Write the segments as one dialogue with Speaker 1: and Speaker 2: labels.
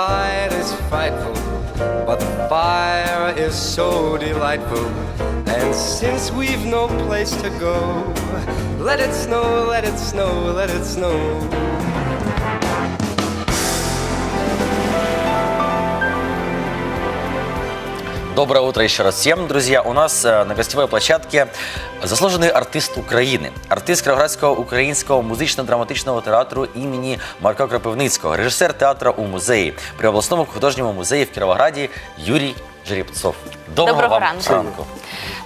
Speaker 1: outside is frightful, but the fire is so delightful. And since we've no place to go, let it snow, let it snow, let it snow.
Speaker 2: Доброе утро еще раз всем, друзья. У нас э, на гостевой площадке заслуженный артист України, артист Кіровоградського українського музично-драматичного театру імені Марка Кропивницького, режисер театру у музеї при обласному художньому музеї в Кіровограді Юрій Жеребцов. Доброго,
Speaker 3: Доброго
Speaker 2: вам
Speaker 3: ранку.
Speaker 2: ранку.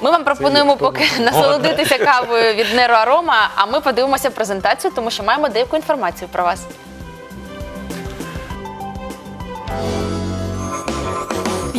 Speaker 3: Ми вам пропонуємо поки насолодитися кавою від Неро Арома, а ми подивимося презентацію, тому що маємо деяку інформацію про вас.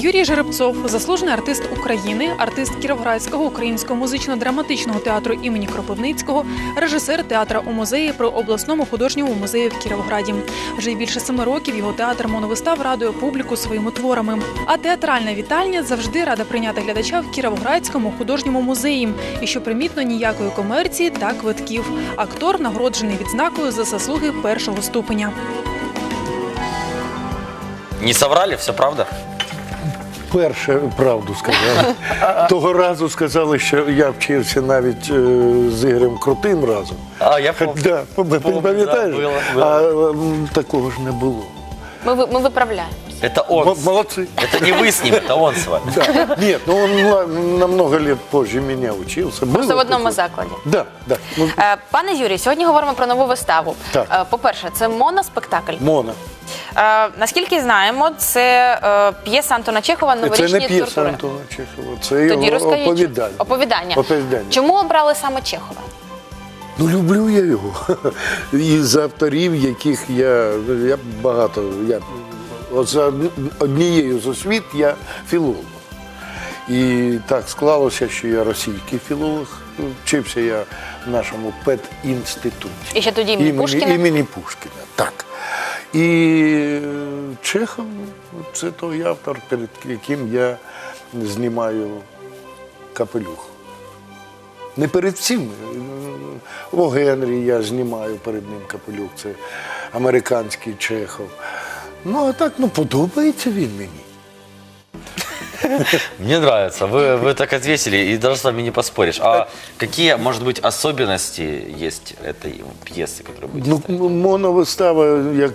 Speaker 4: Юрій Жеребцов, заслужений артист України, артист Кіровоградського українського музично-драматичного театру імені Кропивницького, режисер театра у музеї при обласному художньому музеї в Кіровограді. Вже більше семи років його театр моновистав радує публіку своїми творами. А театральна вітальня завжди рада прийняти глядача в Кіровоградському художньому музеї. І що примітно ніякої комерції та квитків. Актор нагороджений відзнакою за заслуги першого ступеня.
Speaker 2: Не соврали, все правда?
Speaker 5: Перше правду сказали. Того разу сказали, що я вчився навіть е, з Ігорем Крутим разом.
Speaker 2: А, я помню.
Speaker 5: Да, пам-
Speaker 2: Помню,
Speaker 5: пам'ятаєш?
Speaker 2: да, було, було.
Speaker 5: А м, такого ж не було.
Speaker 3: Ми, ви- ми виправляємо.
Speaker 2: Это он.
Speaker 5: М- Молодці.
Speaker 2: Это не вы с ним, это он с вами.
Speaker 5: Да. Нет, ну он на- намного лет позже меня учился.
Speaker 3: Просто
Speaker 5: Было
Speaker 3: в одному
Speaker 5: такое?
Speaker 3: закладі.
Speaker 5: Да, да. Ну,
Speaker 3: Е, Пане Юрій, сьогодні говоримо про нову виставу.
Speaker 5: Так.
Speaker 3: Е, По-перше, це моноспектакль.
Speaker 5: Мона.
Speaker 3: Е, Наскільки знаємо, це е, п'єса Антона Чехова
Speaker 5: Це не п'єса
Speaker 3: тортури».
Speaker 5: Антона Чехова, це
Speaker 3: Тоді
Speaker 5: його
Speaker 3: розкажіть.
Speaker 5: оповідання.
Speaker 3: Оповідання.
Speaker 5: Оповідання.
Speaker 3: Чому обрали саме Чехова?
Speaker 5: Ну, люблю я його. І з авторів, яких я, я багато. Я, от за однією з освіт я філолог. І так склалося, що я російський філолог. Вчився я в нашому педінституті.
Speaker 3: І ще тоді імені Пушкіна?
Speaker 5: Імені Пушкіна, так. І е, Чехов це той автор, перед яким я знімаю капелюх. Не перед всім. О Генрі я знімаю перед ним капелюх, це американський Чехов. Ну, а так, ну подобається він мені.
Speaker 2: Мне нравится. Вы, вы так ответили, и даже с вами не поспоришь. А какие, может быть, особенности есть этой пьесы, которая будет
Speaker 5: Ну,
Speaker 2: ставить?
Speaker 5: м- моновистава, як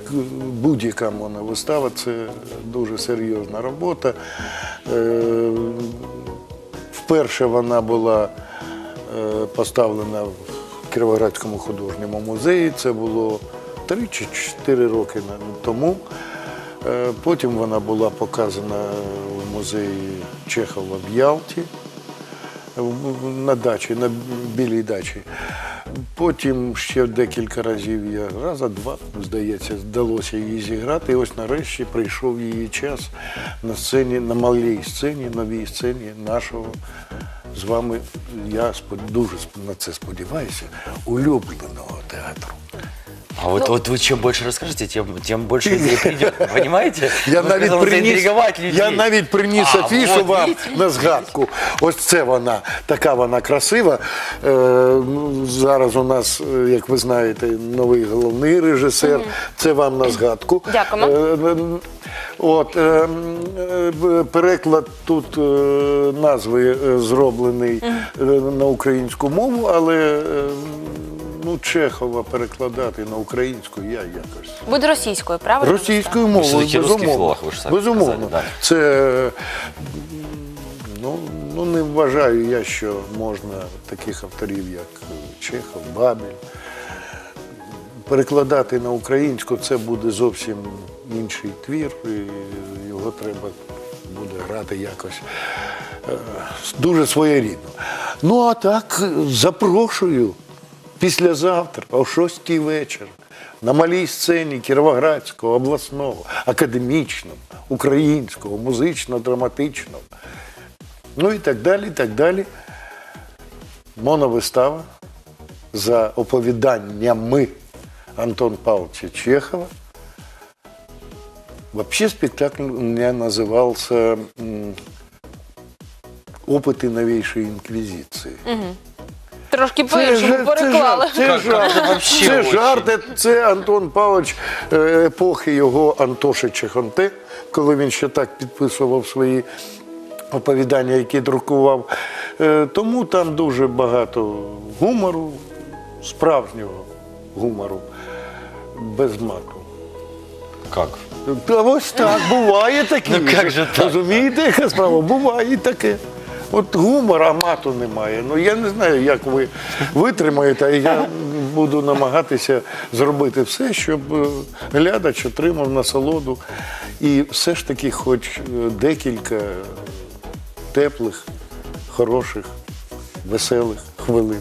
Speaker 5: будь-яка моновистава, це дуже серйозна робота. Е, Вперше вона була е, поставлена в Кіровоградському художньому музеї. Це було 3 чи 4 роки на- тому. Е, Потім вона була показана в музеї Чехова в Ялті на дачі, на білій дачі. Потім ще декілька разів я раза два, здається, вдалося її зіграти. І ось нарешті прийшов її час на сцені, на малій сцені, новій сцені нашого з вами. Я дуже на це сподіваюся, улюбленого театру.
Speaker 2: А вот, вот вы чем больше расскажете, тем, тем больше людей придет. Понимаете?
Speaker 5: Я
Speaker 2: Вы
Speaker 5: навіть приніс, я навіть приніс
Speaker 2: А,
Speaker 5: афішу
Speaker 2: вот,
Speaker 5: вам
Speaker 2: видите,
Speaker 5: на згадку. Ось це вона, така вона красива. Е, ну, зараз у нас, е, як ви знаєте, новий головний режисер. Це вам на згадку.
Speaker 3: Дякуємо.
Speaker 5: Е, От, е, м, е, б- переклад тут е, назви е, зроблений е, на українську мову, але е, ну, Чехова перекладати на українську я якось.
Speaker 3: Буде російською, правильно?
Speaker 5: Російською мовою, безумовно.
Speaker 2: ви ж самі
Speaker 5: безумовно.
Speaker 2: сказали, да.
Speaker 5: Це ну, ну, не вважаю я, що можна таких авторів, як Чехов, Бабель. Перекладати на українську це буде зовсім інший твір, і його треба буде грати якось е, дуже своєрідно. Ну а так запрошую післязавтра, о 6 вечір, на малій сцені Кіровоградського, обласного, академічного, українського, музично-драматичного. Ну і так далі, і так далі. Моновистава за оповіданнями Антона Павловича Чехова. Вообще спектакль у меня назывался м, «Опыты новейшей инквизиции».
Speaker 3: Трошки по-іншому
Speaker 5: ж- це,
Speaker 3: переклали.
Speaker 5: це жарт.
Speaker 2: вообще
Speaker 5: Це
Speaker 2: очень.
Speaker 5: жарт, це Антон Павлович е, епохи його Антоши Чехонте, коли він ще так підписував свої оповідання, які друкував. Е, Тому там дуже багато гумору, справжнього гумору, без мату.
Speaker 2: Как?
Speaker 5: Та ось так, буває таке.
Speaker 2: Ну, як же так?
Speaker 5: Розумієте, яка справа? Буває і таке. От гумора, мату немає. Ну я не знаю, як ви витримаєте, а я буду намагатися зробити все, щоб е, глядач отримав насолоду. І все ж таки, хоч е, декілька теплих, хороших, веселих хвилин.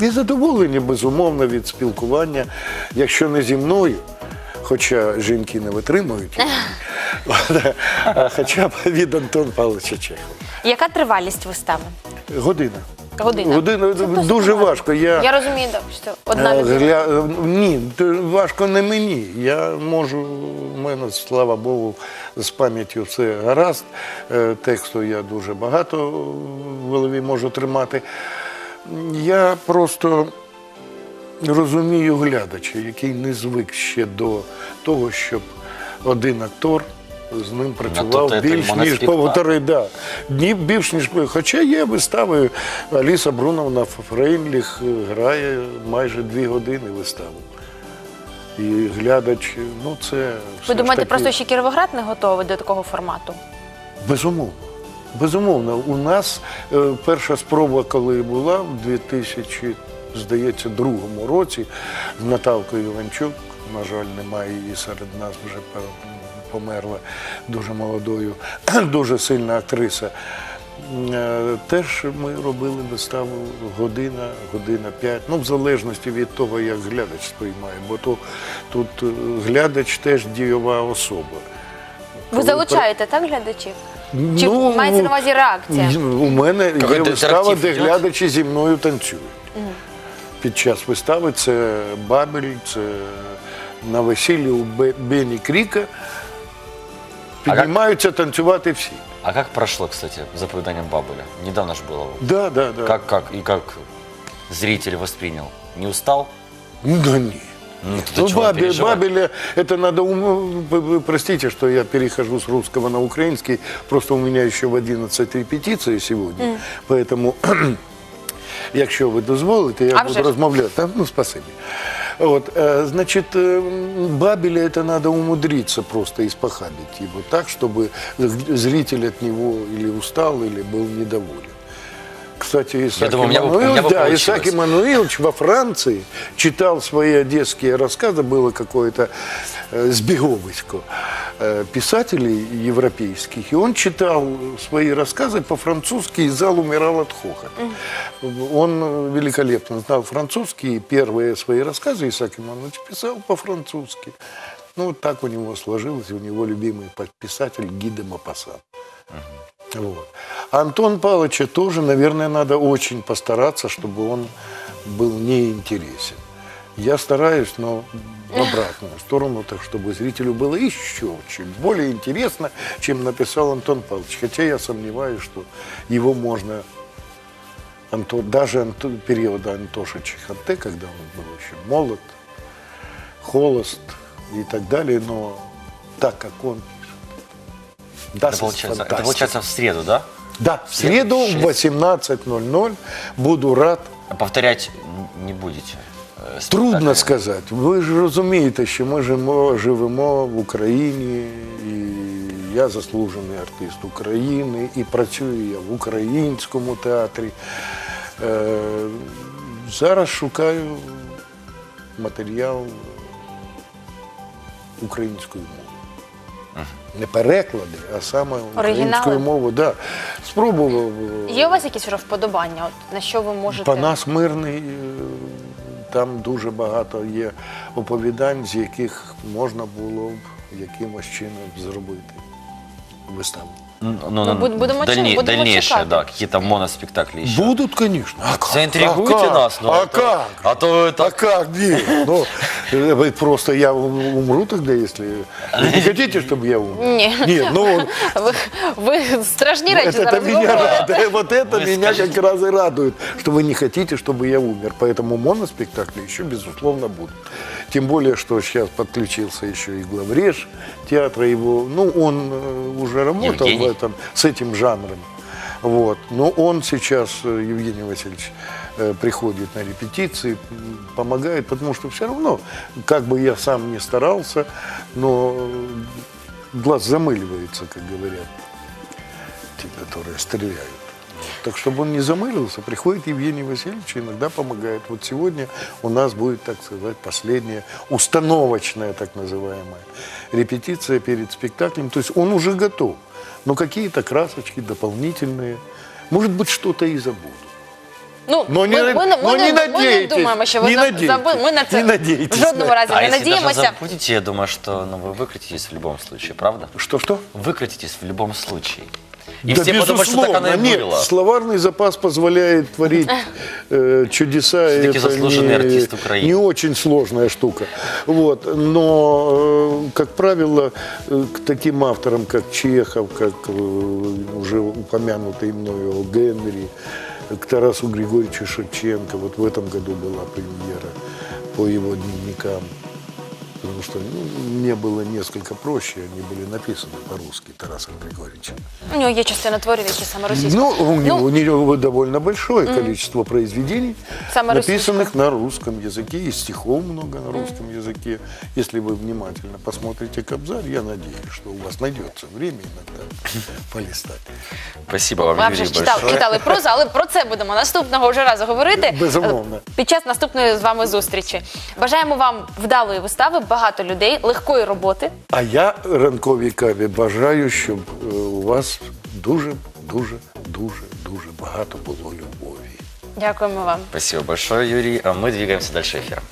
Speaker 5: І задоволення, безумовно, від спілкування, якщо не зі мною, хоча жінки не витримують, а хоча б від Антона Павловича Чехова.
Speaker 3: Яка тривалість вистави?
Speaker 5: Година.
Speaker 3: Година.
Speaker 5: Година дуже важко. Я,
Speaker 3: Я розумію, що одна
Speaker 5: е,
Speaker 3: людина.
Speaker 5: гля... Ні, важко не мені. Я можу, в мене, слава Богу, з пам'яттю все гаразд. Е, Тексту я дуже багато в голові можу тримати. Я просто розумію глядача, який не звик ще до того, щоб один актор з ним працював
Speaker 2: тобто
Speaker 5: більш ніж
Speaker 2: моноспектакль.
Speaker 5: півтори да. Ні, більш ніж хоча є вистави. Аліса Бруновна Фрейнліх грає майже дві години виставу. І глядач, ну це. все
Speaker 3: Ви думаєте,
Speaker 5: таки-
Speaker 3: просто ще Кіровоград не готовий до такого формату?
Speaker 5: Безумовно. Безумовно, у нас е, перша спроба, коли була в 2000, здається, другому році з Наталкою Іванчук. На жаль, немає її серед нас, вже пер- померла дуже молодою, дуже сильна актриса. Е, Теж ми робили виставу година, година п'ять, ну в залежності від того, як глядач сприймає, бо то, тут е, глядач теж дієва особа.
Speaker 3: Ви залучаєте так глядачів? Чи
Speaker 5: Ну,
Speaker 3: мається на увазі реакція?
Speaker 5: У мене є вистава, де глядачі зі мною танцюють. Під час вистави це Бабель, це на весіллі у Бені Кріка. Піднімаються танцювати всі.
Speaker 2: А как прошло, кстати, за повиданием Бабеля? Недавно же было.
Speaker 5: Да, да, да.
Speaker 2: Как, как и как зритель воспринял? Не устал?
Speaker 5: Ну, да ні.
Speaker 2: Ну, ты
Speaker 5: Ну,
Speaker 2: чего
Speaker 5: Бабе-
Speaker 2: переживать?
Speaker 5: Бабеля, это надо, ум- вы- вы простите, что я перехожу с русского на украинский, просто у меня еще в 11 репетиции сегодня, поэтому, якщо ви дозволите, я
Speaker 3: А
Speaker 5: буду
Speaker 3: вже ж.
Speaker 5: розмовляти. Та, Ну, спасибо. Вот, э, значит, э, Бабеля это надо умудриться просто испохабить его так, чтобы зритель от него или устал, или был недоволен. Кстати, Исаак,
Speaker 2: думаю, у меня бы- у
Speaker 5: Эммануилович-
Speaker 2: меня бы
Speaker 5: да. Исаак Эммануилович во Франции читал свои одесские рассказы, было какое-то э, сбеговисько э, писателей европейских, и он читал свои рассказы по-французски, и зал умирал от хохота. Он великолепно знал французский, и первые свои рассказы Исаак Иванович писал по-французски. Ну, вот так у него сложилось, у него любимый писатель Гиде Мапасан. Вот. Антон Павловича тоже, наверное, надо очень постараться, чтобы он был неинтересен. Я стараюсь, но в обратную сторону, так чтобы зрителю было еще чуть более интересно, чем написал Антон Павлович. Хотя я сомневаюсь, что его можно Антон, даже Антон, периода Антоша Чехоте, когда он был еще молод, холост и так далее, но так как он пишет.
Speaker 2: Это получается, это получается в среду, да?
Speaker 5: Да, в среду в 18.00 буду рад.
Speaker 2: Повторять не будете? э,
Speaker 5: Трудно сказати. Ви ж розумієте, що ми живемо, живемо в Україні, і я заслужений артист України, і працюю я в українському театрі. Е, зараз шукаю матеріал українською мовою. Не переклади, а саме українською мовою. Да. Спробував. е,
Speaker 3: Є у вас якісь вподобання? От на що ви можете?
Speaker 5: Панас Мирний, е, там дуже багато є оповідань, з яких можна було б якимось чином зробити виставу
Speaker 2: Ну,
Speaker 3: Ну, буд- будемо чу- будемо
Speaker 2: дальнейшие,
Speaker 3: чекати.
Speaker 2: да, какие-то моноспектакли еще.
Speaker 5: Будут, конечно. А как?
Speaker 2: Заинтригуйте
Speaker 5: А как?
Speaker 2: нас, ну,
Speaker 5: а
Speaker 2: а то-
Speaker 5: как?
Speaker 2: а то вы
Speaker 5: А
Speaker 2: так-
Speaker 5: как? Нет. Ну, э, вы просто я ум- умру тогда, если... Вы не хотите, чтобы я умер?
Speaker 3: Не.
Speaker 5: Нет, ну,
Speaker 3: Ви, ви страшні речі
Speaker 5: это, это
Speaker 3: зараз
Speaker 5: меня
Speaker 3: говорите.
Speaker 5: радует. Вот это
Speaker 2: Вы
Speaker 5: меня
Speaker 2: скажите.
Speaker 5: как раз и радует, что вы не хотите, чтобы я умер. Поэтому моноспектакли еще, безусловно, будут. Тем более, что сейчас подключился еще и главреж театра его. Ну, он э, уже работал
Speaker 2: Евгений.
Speaker 5: в этом, с этим жанром. Вот. Но он сейчас, э, Евгений Васильевич, э, приходит на репетиции, помогает, потому что все равно, как бы я сам не старался, но глаз замыливается, как говорят те, которые стреляют. Вот. Так, чтобы он не замылился, приходит Евгений Васильевич и иногда помогает. Вот сегодня у нас будет, так сказать, последняя установочная, так называемая, репетиция перед спектаклем. То есть он уже готов, но какие-то красочки дополнительные, может быть, что-то и забуду.
Speaker 3: Ну,
Speaker 5: Но не-
Speaker 3: ми, ми,
Speaker 5: но
Speaker 3: ми,
Speaker 5: не
Speaker 3: ми не
Speaker 5: надійтесь,
Speaker 3: думаємо, що ви
Speaker 5: не
Speaker 3: за-
Speaker 5: надійтесь,
Speaker 3: забули. Ми на це
Speaker 5: не надійтесь
Speaker 3: в жодному
Speaker 5: на-
Speaker 3: разі
Speaker 2: А
Speaker 3: не
Speaker 2: если даже
Speaker 3: надіємося.
Speaker 2: забудете, я думаю, что ну, вы выкрутитесь в любом случае, правда?
Speaker 5: Что-что?
Speaker 2: Выкрутитесь в любом случае. И
Speaker 5: да,
Speaker 2: все подумают, что так оно
Speaker 5: безусловно,
Speaker 2: и
Speaker 5: нет.
Speaker 2: было.
Speaker 5: Словарный запас позволяет творить э, чудеса. и
Speaker 2: Всё-таки
Speaker 5: это
Speaker 2: заслуженный
Speaker 5: не,
Speaker 2: артист Украины.
Speaker 5: Не очень сложная штука. Вот. Но, э, как правило, э, к таким авторам, как Чехов, как э, уже упомянутый мною Генри, к Тарасу Григорьевичу Шевченко, вот в этом году была премьера по его дневникам. Потому что ну, мне было несколько проще, они были написаны по-русски Тарасом Григорьевичем.
Speaker 3: У нього є частина творів, які саме російською.
Speaker 5: Ну, у него, у него довольно большое количество произведений,
Speaker 3: Самое
Speaker 5: написанных на русском языке, и стихов много на русском языке. Если вы внимательно посмотрите Кобзарь, я надеюсь, что у вас найдется время иногда полистать.
Speaker 2: Спасибо вам,
Speaker 3: Ми
Speaker 2: Юрий,
Speaker 3: вже ж читали,
Speaker 2: большое.
Speaker 3: читали прозу, але про це будемо наступного вже разу говорити.
Speaker 5: Безумовно.
Speaker 3: Е, Під час наступної з вами зустрічі. Бажаємо вам вдалої вистави, багато людей, легкої роботи.
Speaker 5: А я ранковій каві бажаю, щоб е, у вас дуже, дуже, дуже, дуже багато було любові.
Speaker 3: Дякуємо вам.
Speaker 2: Спасибо большое, Юрий. А мы двигаемся дальше эфира.